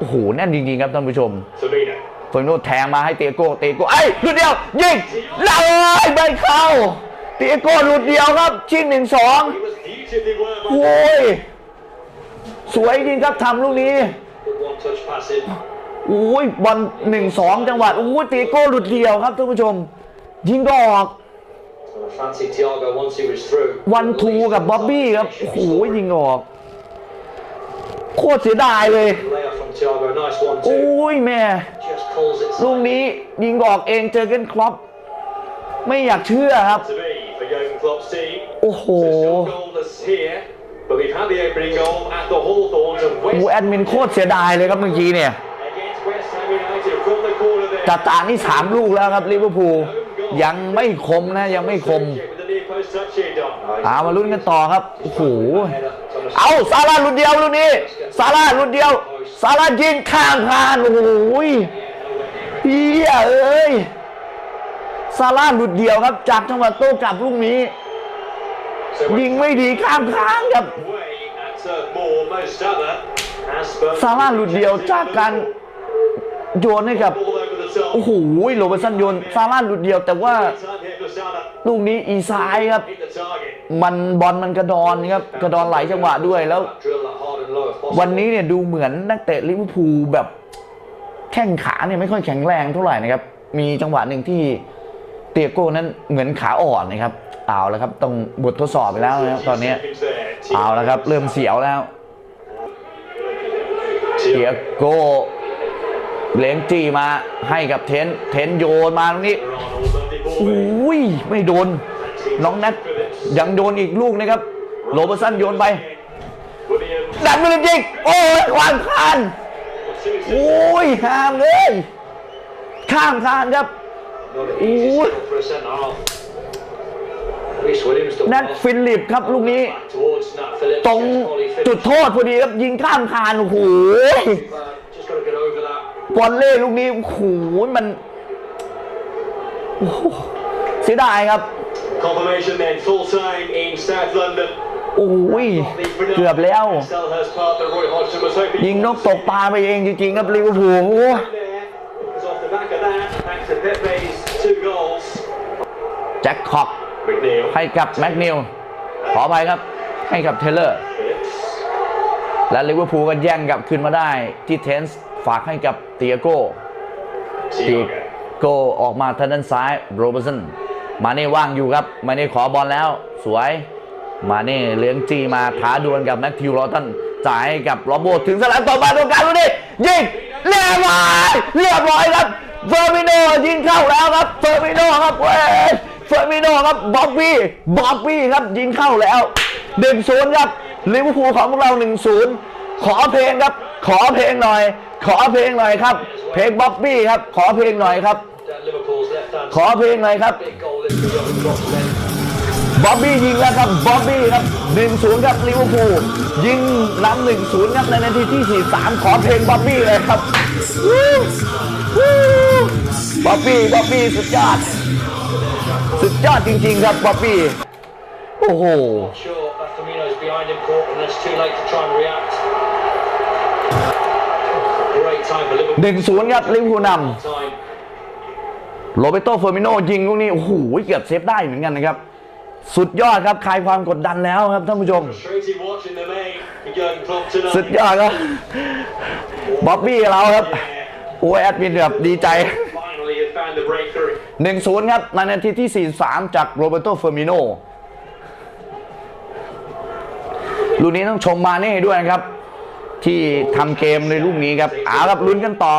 โอ้โหแน่นจริงๆครับท่านผู้ชม Firmino. เฟอร์มิโนแทงมาให้เตียโก้เตียโก้ไอ้ยหลุดเดียวยิงเลยไม่เข้าเตียโก้หลุดเดียวครับชิงหนึ่งสอง He was beautifully worked โอ้ยสวยจริงครับทำลูกนี้ Good one touch pass in. โอ้ยบอลหนึ่งสองจังหวัดโอ้ยเตียโก้หลุดเดียวครับท่านผู้ชม ยิงก็ออก So I fancy Thiago once he was through. วันทูกับบ๊อบบี้ครับโอ้โหยิงออก โคตรเสียดายเลย Layoff from Thiago. Nice one โอ้ too. ยแม่ Just pulls it ลูกนี้ยิงออกเองเจอเกนครอปไม่อยากเชื่อครับ to be for Jurgen Klopp's team. โอ้โห Still goalless here, but we've had the opening goal at the Hawthorns and โอ้ West แอดมินโคตรเสียดายเลยครับเมื่อกี้เนี่ย against West Ham United from the corner there. กาตานี่สามลูกแล้วครับลิเวอร์พูลยังไม่คมนะยังไม่คม With the near post touch here, Dom. เอามาลุ้นกันต่อครับ โอ้โห Header. It's on the เอาซาร่าหลุดเดียวลูกนี้ซาร่าหลุดเดียว ซาร่ายิงข้ามคานโอ้โหเฮียเอ้ยซาร่าหลุดเดียวครับ จากจังหวะโต้กลับลูกนี้ ยิงไม่ดีข้ามค้านครับซาร่าหลุดเดียวจากการโยนให้กับโอ้โหโรเบร์ตสันโยนซาร่าหลุดเดียวแต่ว่า ลูกนี้อีซ้ายครับ มันบอลมันกระดอนครับ กระดอนหลายจังหวะด้วยแล้ว วันนี้เนี่ยดูเหมือนนักเตะลิเวอร์พูลแบบแข้งขาเนี่ยไม่ค่อยแข็งแรงเท่าไหร่นะครับ มีจังหวะหนึ่งที่เตียโก้นั้นเหมือนขาอ่อนนะครับ เอาแล้วครับต้องบททดสอบไปแล้วนะครับตอนนี้เอาแล้วครับ เริ่มเสียวแล้วเตียโก้เลี้ยงจี้มาให้กับเทนเทนโยนมาตรงนี้โอ there. ้ยไม่โดน น้องแนทยังโดนอีกลูกนะครับ โรเบร์ตสันโยนไป จัดมือจริงโอ้ยควางคานโอ้ยห้ามเลย ข้ามคานครับโอ้ยนั่นฟิลิปครับลูกนี้ ตรงจุดโทษพอดีครับยิงข้ามคานโอ้ยบอลเล่ลูกนี้โอ้โหมันเสียดายครับ Confirmation then full time in South London โอ้ยเกือบแล้ว ยิงนกตกปลาไปเองจริงๆครับลิเวอร์พูลโอ้แจ็คคอกให้กับแม็กนิวขอไปครับ ให้กับเทเลอร์ และลิเวอร์พูลก็แย่งกลับคืนมาได้ที่เทนส์ฝากให้กับเตียโก้เตียโก้ออกมาทางด้านซ้ายโรเบอร์สันมาเน่ว่างอยู่ครับ มาเน่ขอบอลแล้วสวย มาเน่เลี้ยงจีมาท้าดวลกับแมคทิวลอตันจ่ายกับโรโบถึงสนามต่อมาตรงกลางลูกนี้ยิงเรียบร้อยเรียบร้อยครับเฟอร์มิโนยิงเข้าแล้วครับเฟอร์มิโนครับเว้ยเฟอร์มิโนครับบ๊อบบี้บ๊อบบี้ครับยิงเข้าแล้วหนึ่งศูนย์ครับลิเวอร์พูลของพวกเราหนึ่งศูนย์ขอเพลงครับ ขอเพลงหน่อย ขอเพลงหน่อยครับ เพลงบ๊อบบี้ครับ ขอเพลงหน่อยครับ ขอเพลงหน่อยครับ บ๊อบบี้ยิงแล้วครับบ๊อบบี้ครับ1-0ครับลิเวอร์พูลยิงนำ1-0ครับในนาทีที่ 43 ขอเพลงบ๊อบบี้เลยครับบ๊อบบี้บ๊อบบี้สุดยอด สุดยอดจริง ๆ ครับบ๊อบบี้โอ้โห Sure, that Firmino's behind him, caught, and it's too late to try and react. Great time for Liverpool. 1-0ครับลิเวอร์พูลนำโรเบโตเฟอร์มิโนยิงลูกนี้โอ้โหเกือบเซฟได้เหมือนกันนะครับ สุดยอดครับคลายความกดดันแล้วครับท่านผู้ชม Frustrated watching the main for Jurgen Klopp tonight. สุดยอดครับบ๊อบบี้เราครับโอ้ยแอดมินแบบดีใจ Finally has found the breakthrough. 1-0ครับในนาทีที่ 43 จากโรเบโตเฟอร์มิโนลูกนี้ต้องชมมาเน่ด้วยนะครับ ที่ทำเกมในลูกนี้ครับเอาครับลุ้นกันต่อ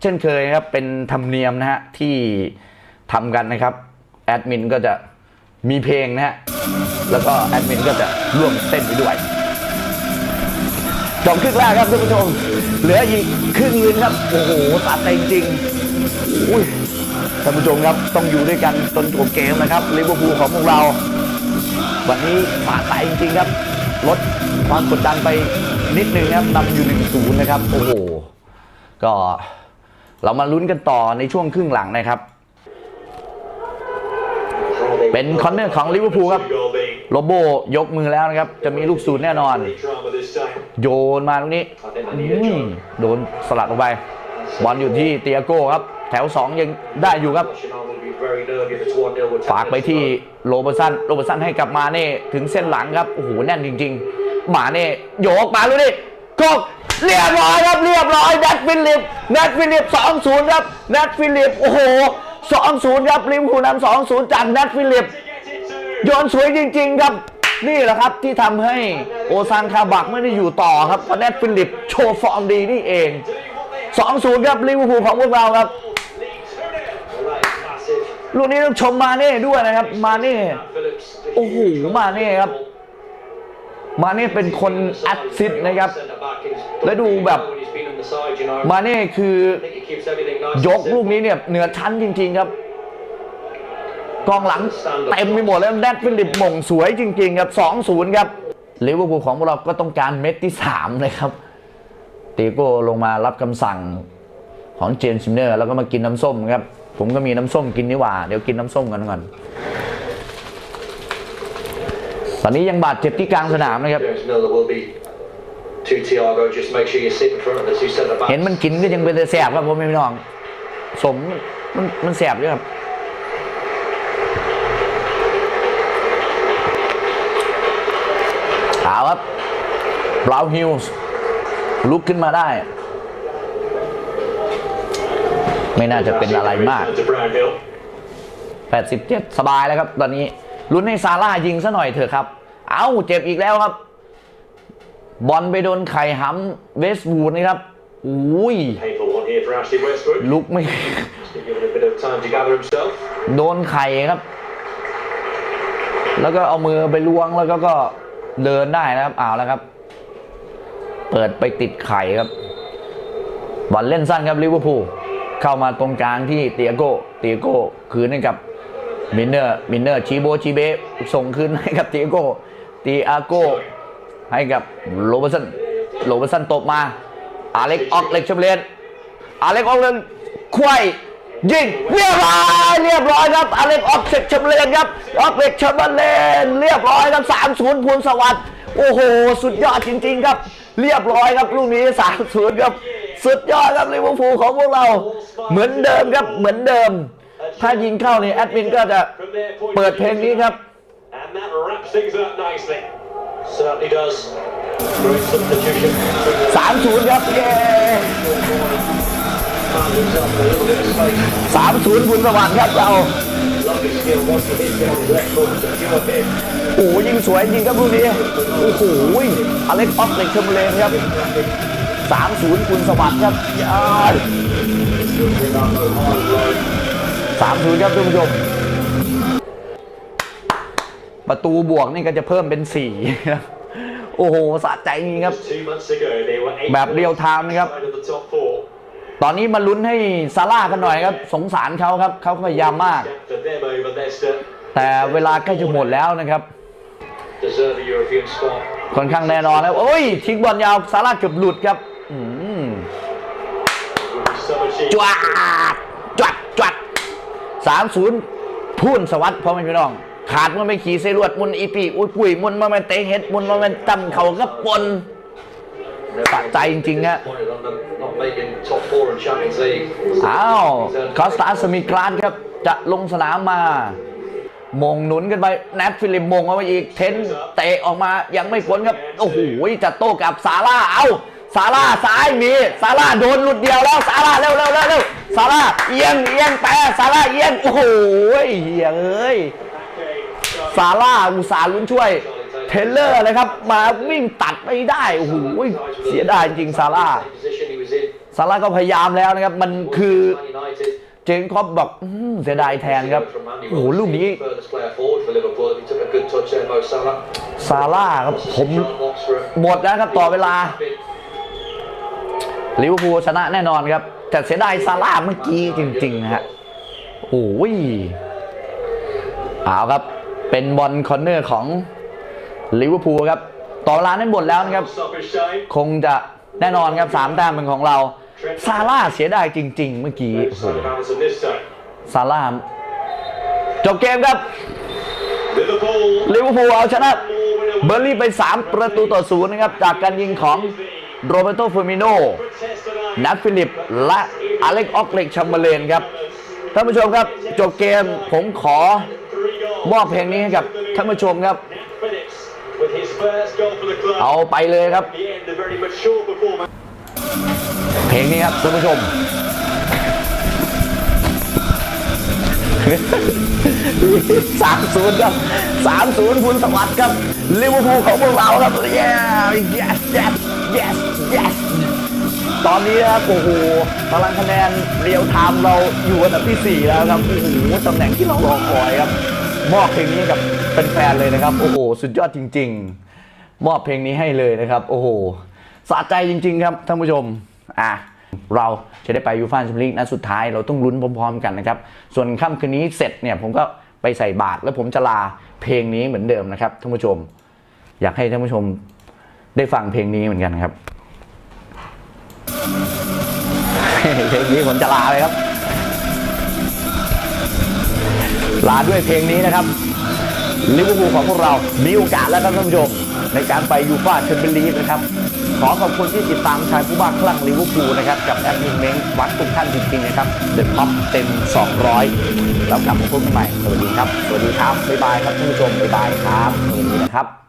เช่นเคยครับเป็นธรรมเนียมนะฮะที่ทำกันนะครับ แอดมินก็จะ มีเพลงนะฮะ แล้วก็แอดมินก็จะร่วมเต้นไปด้วยจบครึ่งแรกครับท่านผู้ชม เหลืออีกครึ่งนึงครับ โอ้โหตัดเต็มจริงอุ้ยท่านผู้ชมครับต้องอยู่ด้วยกันจนจบเกมนะครับลิเวอร์พูลของพวกเรา วันนี้ฝาดไปจริงครับ ลดความกดดันไปนิดนึงครับนำอยู่หนึ่งศูนย์นะครับ โอ้โห ก็เรามาลุ้นกันต่อในช่วงครึ่งหลังนะครับ เป็นคอนเนอร์ของลิเวอร์พูลครับโรโบยกมือแล้วนะครับ จะมีลูกศูนย์แน่นอน โยนมาตรงนี้โดนสลัดออกไป บอลอยู่ที่เตียโก้ครับ แถว 2 ยังได้อยู่ครับ ฝากไปที่โรเบอร์สันโรเบอร์สันให้กับมาเน่ถึงเส้นหลังครับ โอ้โห แน่นจริง ๆ มาเน่โยกมาดูดิกกเรียบร้อยครับเรียบร้อยแนทฟิลิปแนทฟิลิป2-0ครับแนทฟิลิปโอ้โห 2-0 ครับลิเวอร์พูนำ2-0 จากแนทฟิลิปโยนสวยจริง ๆ ครับ นี่แหละครับที่ทำให้โอซานคาบักไม่ได้อยู่ต่อครับเพราะแนทฟิลิปโชว์ฟอร์มดีนี่เอง doing what they 2-0 ครับลิเวอร์พูลของพวกเราครับลูกนี้ต้องชมมาเน่ด้วยนะครับ มาเน่โอ้โหมาเน่ครับ มาเน่เป็นคนแอดซิสต์นะครับ แล้วดูแบบ มาเน่คือ I think he keeps everything nice ย and กลูก simple. นี้เนี่ยเหนือชั้นจริง ๆ ครับ กองหลังเต็มไปหมดแล้วแนทฟิลิปหม่งสวยจริง ๆ ครับ 2-0 ครับลิเวอร์พูลของพวกเราก็ต้องการเม็ดที่3เลยครับตีโก้ลงมารับคำสั่งของเจนซิมเนอร์แล้วก็มากินน้ำส้มครับ ผมก็มีน้ำส้มกินนี่หว่า เดี๋ยวกินน้ำส้มกันก่อน ตอนนี้ยังบาดเจ็บที่กลางสนามนะครับ เห็นมันกินก็ยังเป็นแสบครับผมไม่น้อง สมมันมันแสบด้วยครับเอาครับบราวฮิลส์ลุกขึ้นมาได้ ไม่น่าจะเป็นอะไรมาก 87 สบายแล้วครับ ตอนนี้ลุ้นให้ซาร่ายิงซะหน่อยเถอะครับ เอ้า เจ็บอีกแล้วครับ บอลไปโดนไข่ห้ำเวสต์วูดนะครับอุ้ย Painful one here for Ashley Westwood. ลุกไม่ Just given a bit of time to gather himself. โดนไข่ครับ แล้วก็เอามือไปล้วงแล้วก็ก็เดินได้นะครับเอาแล้วครับ เปิดไปติดไข่ครับ บอลเล่นสั้นครับลิเวอร์พูลเข้ามาตรงกลางที่เตียโก้เตียโก้คืนให้กับมินเนอร์มินเนอร์ชีโบชีเบส่งคืนให้กับเตียโก้เตียโก้ ให้กับโรเบอร์สันโรเบอร์สันตบมาอาเล็กออกเล็กชมเลนอาเล็กออกเลนควายยิงเรียบร้อยเรียบร้อยครับอาเล็กออกเสร็จชมเลนครับออกเล็กชมเลนเรียบร้อยครับสามศูนย์พูนสวัสดิ์โอ้โห สุดยอดจริง ๆ ครับ เรียบร้อยครับลูกนี้สามศูนย์ครับสุดยอดครับลิเวอร์พูลของพวกเรา เหมือนเดิมครับเหมือนเดิม ถ้ายิงเข้าเนี่ยแอดมินก็จะเปิดเพลงนี้ครับ สามศูนย์ครับเย้สามศูนย์บุญสวัสดิ์ครับเราโอ้ยิงสวยจริงครับลูกนี้โอ้โหอเล็กออฟเล็กเชมเลนครับสามศูนย์คุณสวัสดิ์ครับสามศูนย์ครับทุกผู้ชม ประตูบวกนี่ก็จะเพิ่มเป็น4ครับโอ้โหสะใจจริงครับ Just two months ago, they were eight แบบเรียลไทม์นะครับ outside of the top four. ตอนนี้มาลุ้นให้ซาร่ากันหน่อยครับ สงสารเขาครับเขาพยายามมาก For them over Leicester. แต่เวลาใกล้จะหมดแล้วนะครับ Deserve a European spot. ค่อนข้างแน่นอนแล้ว โอ้ย ทิ้งบอลยาวซาร่าเกือบหลุดครับอืม Would be so much จวดจวดจวดสามศูนย์พูนสวัสดิ์พ่อแม่พี่น้อง ขาดมันไม่ขี่เซรวดมุนอีปีอุ้ยปุ้ยมุนมาเป็นเตะเห็ดมุนมาเป็นตำเขากับปนสะใจจริงๆฮะอ้าวคอสตาสมิกรานครับ จะลงสนามมามงหนุนกันไปแนทฟิลิปมงเอาไปอีกเทนเตะออกมายังไม่พ้นครับ โอ้โหจะโต้กับซาร่าเอาซาร่าซ้ายมีซาร่าโดนหลุดเดียวแล้วซาร่าเร็วเร็วเร็วเร็วซาร่าเอียงเอียงแปรซาร่าเอียงโอ้โหเฮียเอ้ย ซาร่าอุสาลุ้นช่วย เทเลอร์เลยครับ มาวิ่งตัดไม่ได้ โอ้โหเสียดายจริงซาร่าซาร่าก็พยายามแล้วนะครับ มันคือเจนคอปบอกเสียดายแทนครับ โอ้โหลูกนี้ซาร่าครับผมหมดแล้วครับต่อเวลาลิเวอร์พูลชนะแน่นอนครับ แต่เสียดายซาร่าเมื่อกี้จริงๆนะฮะโอ้ยเอาครับ เป็นบอลคอร์เนอร์ของลิเวอร์พูลครับ ต่อเวลานั้นหมดแล้วนะครับ คงจะแน่นอนครับสามแต้มเป็นของเรา ซาร่าเสียดายจริง ๆ เมื่อกี้โอ้โหซาร่าจบเกมครับลิเวอร์พูลเอาชนะเบอร์ลี่ไป 3 ประตูต่อศูนย์นะครับ จากการยิงของโรเบโตเฟอร์มิโนนัทฟิลิป และอเล็กออกเล็กชัมเบเลนครับ ท่านผู้ชมครับ จบเกมผมขอ มอบเพลงนี้ให้กับท่านผู้ชมครับ เอาไปเลยครับ เพลงนี้ครับท่านผู้ชมสามศูนย์ครับสามศูนย์คุณสวัสดิ์ครับลิเวอร์พูลของพวกเราครับ yeah yes yes yes yes ตอนนี้นะครับโอ้โหตารางคะแนนเรียวไทม์เราอยู่อันดับที่ 4 แล้วครับโอ้โหตำแหน่งที่เรารอคอยครับ มอบเพลงนี้กับเป็นแฟนๆเลยนะครับ โอ้โห สุดยอดจริง ๆ มอบเพลงนี้ให้เลยนะครับ โอ้โหสะใจจริง ๆ ครับท่านผู้ชมอะเราจะได้ไปยูฟ่าแชมเปี้ยนลีกนัดสุดท้ายเราต้องลุ้นพร้อมๆ กันนะครับ ส่วนค่ำคืนนี้เสร็จเนี่ยผมก็ไปใส่บาตรแล้วผมจะลาเพลงนี้เหมือนเดิมนะครับท่านผู้ชม อยากให้ท่านผู้ชมได้ฟังเพลงนี้เหมือนกันครับเพลงนี้ผมจะลาเลยครับ ลาด้วยเพลงนี้นะครับลิเวอร์พูลของพวกเรา มีโอกาสแล้วครับท่านผู้ชมในการไปยูฟ่าแชมเปี้ยนลีกนะครับ ขอขอบคุณที่ติดตามชายผู้บ้าคลั่งลิเวอร์พูลนะครับ กับแอดมินเม้งวัดทุกท่านจริงๆนะครับ เดอะพ็อปเต็ม 200 แล้วกลับมาพบกันใหม่ สวัสดีครับ สวัสดีครับ บ๊ายบายครับท่านผู้ชม บ๊ายบายครับสวัสดีนะครับ